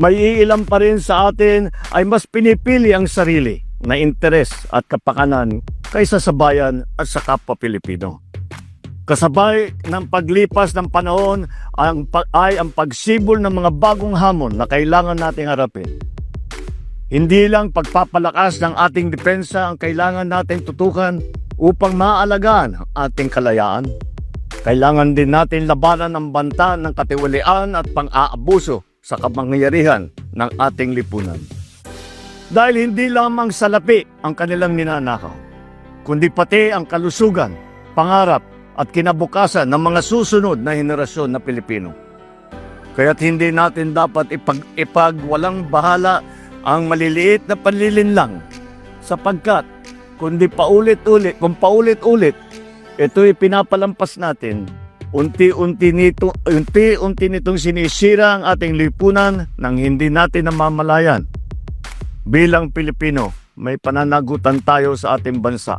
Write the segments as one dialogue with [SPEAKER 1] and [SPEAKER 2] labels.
[SPEAKER 1] may iilan pa rin sa atin ay mas pinipili ang sarili na interes at kapakanan kaysa sa bayan at sa kapwa Pilipino. Kasabay ng paglipas ng panahon ang, ay ang pagsibol ng mga bagong hamon na kailangan nating harapin. Hindi lang pagpapalakas ng ating depensa ang kailangan nating tutukan upang maalagaan ang ating kalayaan. Kailangan din natin labanan ang banta ng katiwalian at pang-aabuso sa kapangyarihan ng ating lipunan. Dahil hindi lamang salapi ang kanilang ninanakaw, kundi pati ang kalusugan, pangarap at kinabukasan ng mga susunod na henerasyon na Pilipino. Kaya't hindi natin dapat ipag, ipag walang bahala ang maliliit na panlilinlang sapagkat kundi paulit-ulit, kung paulit-ulit, ito'y pinapalampas natin, unti-unti nito, unti-unti nitong sinisira ang ating lipunan nang hindi natin namamalayan. Bilang Pilipino, may pananagutan tayo sa ating bansa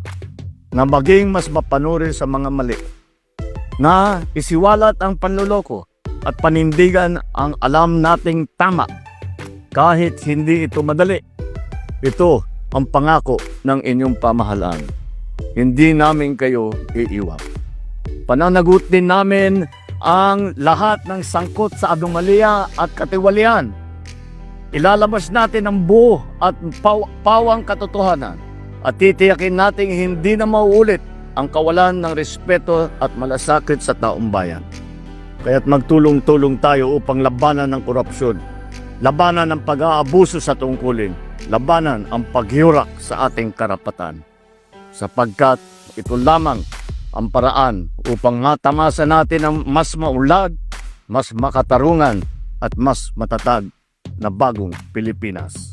[SPEAKER 1] na maging mas mapanuri sa mga mali. Na isiwalat ang panluloko at panindigan ang alam nating tama kahit hindi ito madali. Ito ang pangako ng inyong pamahalaan. Hindi namin kayo iiwan. Pananagot din namin ang lahat ng sangkot sa anomalya at katiwalian. Ilalabas natin ang buo at paw- pawang katotohanan at titiyakin nating hindi na mauulit ang kawalan ng respeto at malasakit sa taong bayan. Kaya't magtulong-tulong tayo upang labanan ng korupsyon, labanan ng pag-aabuso sa tungkulin, labanan ang paghiurak sa ating karapatan. Sapagkat ito lamang ang paraan upang matamasa natin ang mas maulad, mas makatarungan at mas matatag na bagong Pilipinas.